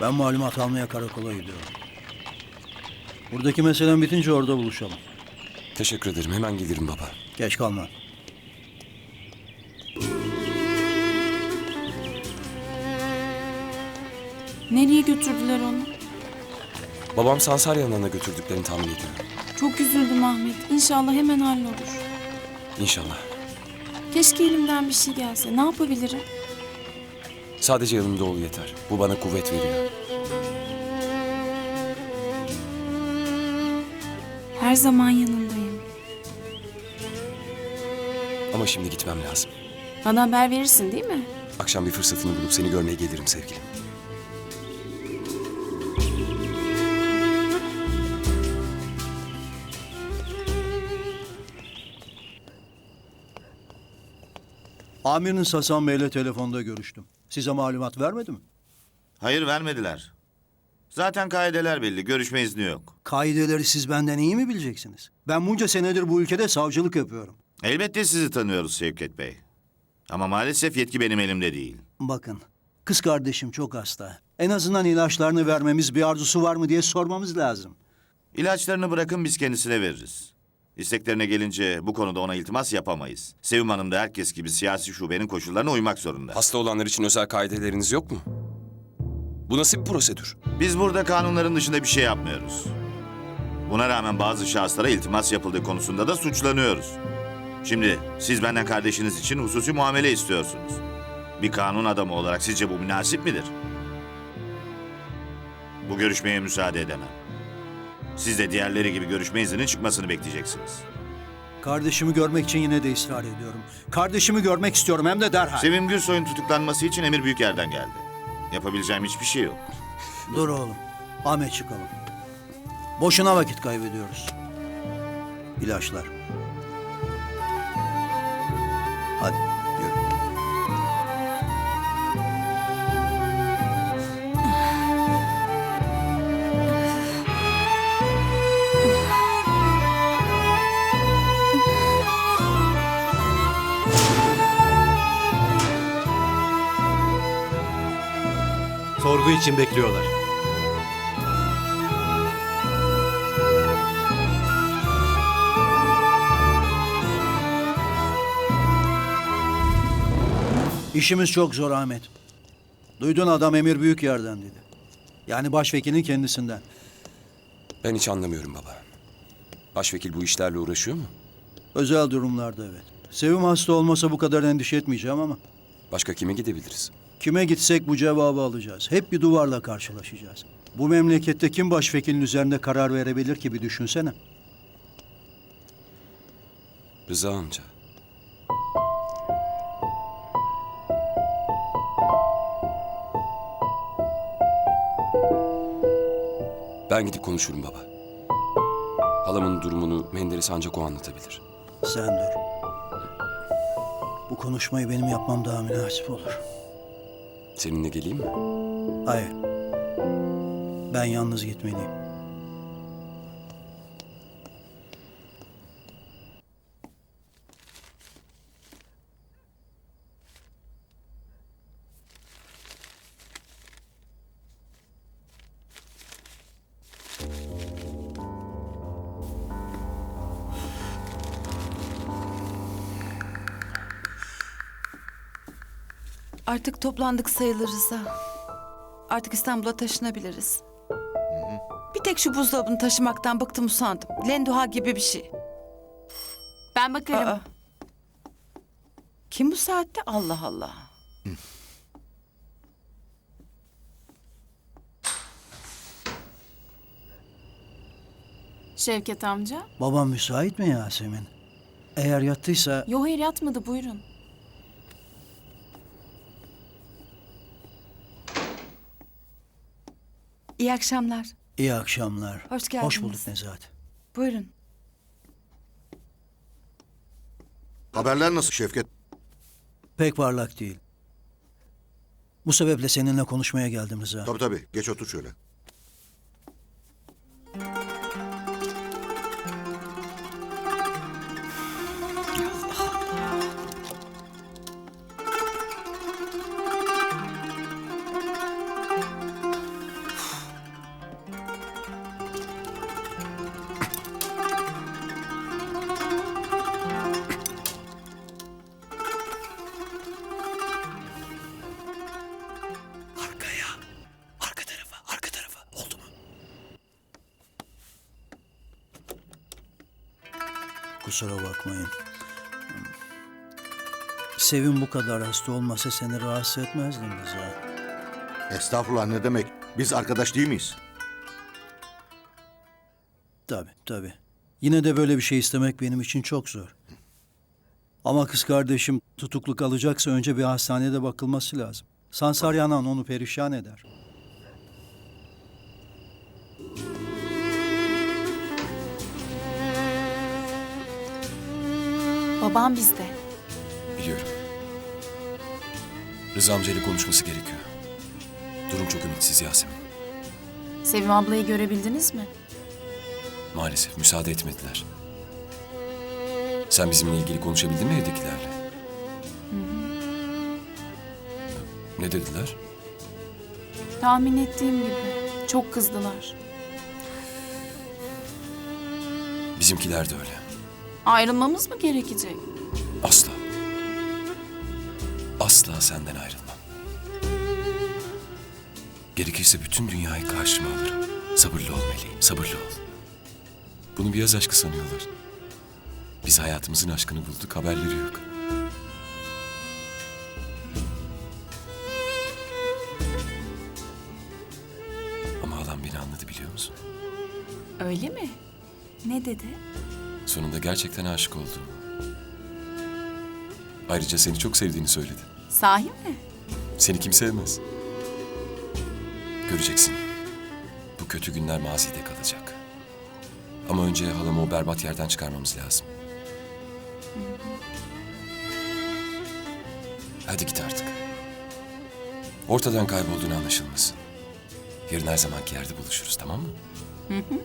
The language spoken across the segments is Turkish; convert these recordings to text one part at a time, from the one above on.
Ben malumat almaya karakola gidiyorum. Buradaki meselen bitince orada buluşalım. Teşekkür ederim. Hemen gelirim baba. Geç kalma. Nereye götürdüler onu? Babam Sansar yanına götürdüklerini tahmin ediyorum. Çok üzüldüm Ahmet. İnşallah hemen hallolur. İnşallah. Keşke elimden bir şey gelse. Ne yapabilirim? Sadece yanımda ol yeter. Bu bana kuvvet veriyor. Her zaman yanındayım. Ama şimdi gitmem lazım. Bana haber verirsin değil mi? Akşam bir fırsatını bulup seni görmeye gelirim sevgilim. Amiriniz Hasan Bey'le telefonda görüştüm. Size malumat vermedi mi? Hayır vermediler. Zaten kaideler belli. Görüşme izni yok. Kaideleri siz benden iyi mi bileceksiniz? Ben bunca senedir bu ülkede savcılık yapıyorum. Elbette sizi tanıyoruz Şevket Bey. Ama maalesef yetki benim elimde değil. Bakın, kız kardeşim çok hasta. En azından ilaçlarını vermemiz, bir arzusu var mı diye sormamız lazım. İlaçlarını bırakın biz kendisine veririz. İsteklerine gelince bu konuda ona iltimas yapamayız. Sevim Hanım da herkes gibi siyasi şubenin koşullarına uymak zorunda. Hasta olanlar için özel kaideleriniz yok mu? Bu nasıl bir prosedür? Biz burada kanunların dışında bir şey yapmıyoruz. Buna rağmen bazı şahıslara iltimas yapıldığı konusunda da suçlanıyoruz. Şimdi siz benden kardeşiniz için hususi muamele istiyorsunuz. Bir kanun adamı olarak sizce bu münasip midir? Bu görüşmeye müsaade edemem. Siz de diğerleri gibi görüşme izninin çıkmasını bekleyeceksiniz. Kardeşimi görmek için yine de ısrar ediyorum. Kardeşimi görmek istiyorum hem de derhal. Sevim Gülsoy'un tutuklanması için emir Büyüker'den geldi. Yapabileceğim hiçbir şey yok. Dur oğlum. Ahmet çıkalım. Boşuna vakit kaybediyoruz. İlaçlar. Sorgu için bekliyorlar. İşimiz çok zor Ahmet. Duydun adam emir büyük yerden dedi. Yani başvekilin kendisinden. Ben hiç anlamıyorum baba. Başvekil bu işlerle uğraşıyor mu? Özel durumlarda evet. Sevim hasta olmasa bu kadar endişe etmeyeceğim ama Başka kime gidebiliriz? Kime gitsek bu cevabı alacağız. Hep bir duvarla karşılaşacağız. Bu memlekette kim başvekilin üzerinde karar verebilir ki bir düşünsene. Rıza amca. Ben gidip konuşurum baba. Halamın durumunu Menderes ancak o anlatabilir. Sen dur. Bu konuşmayı benim yapmam daha münasip olur. Seninle geleyim mi? Hayır. Ben yalnız gitmeliyim. Artık toplandık sayılırız da. Artık İstanbul'a taşınabiliriz. Bir tek şu buzdolabını taşımaktan bıktım usandım. Lenduha gibi bir şey. Ben bakarım. Aa. Kim bu saatte? Allah Allah. Şevket amca. Babam müsait mi Yasemin? Eğer yattıysa Yo hayır yatmadı buyurun. İyi akşamlar. iyi akşamlar. Hoş Hoş geldiniz. bulduk Nezahat. Buyurun. Haberler nasıl Şevket? Pek parlak değil. Bu sebeple seninle konuşmaya geldim Rıza. Tabii tabii. Geç otur şöyle. Kusura bakmayın. Sevim bu kadar hasta olmasa seni rahatsız etmezdim Rıza. Estağfurullah ne demek? Biz arkadaş değil miyiz? Tabii tabii. Yine de böyle bir şey istemek benim için çok zor. Ama kız kardeşim tutuklu kalacaksa önce bir hastanede bakılması lazım. Sansaryanan onu perişan eder. Babam bizde. Biliyorum. Rıza amcayla konuşması gerekiyor. Durum çok ümitsiz Yasemin. Sevim ablayı görebildiniz mi? Maalesef müsaade etmediler. Sen bizimle ilgili konuşabildin mi evdekilerle? Ne dediler? Tahmin ettiğim gibi. Çok kızdılar. Bizimkiler de öyle. Ayrılmamız mı gerekecek? Asla. Asla senden ayrılmam. Gerekirse bütün dünyayı karşıma alırım. Sabırlı ol meleğim, sabırlı ol. Bunu bir yaz aşkı sanıyorlar. Biz hayatımızın aşkını bulduk, haberleri yok. Ama halam beni anladı biliyor musun? Öyle mi? Ne dedi? Sonunda gerçekten aşık oldum. Ayrıca seni çok sevdiğini söyledi. Sahi mi? Seni kim sevmez? Göreceksin. Bu kötü günler mazide kalacak. Ama önce halamı o berbat yerden çıkarmamız lazım. Hadi git artık. Ortadan kaybolduğunu anlaşılmasın. Yarın her zamanki yerde buluşuruz tamam mı? Hatırla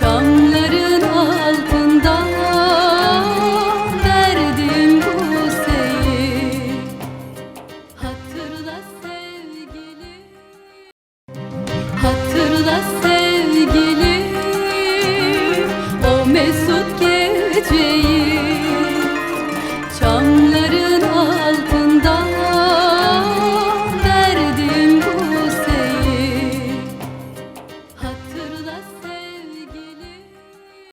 Çamların altında verdim bu seyi Hatırla sevgilim Hatırla sevgilim o mesut geceyi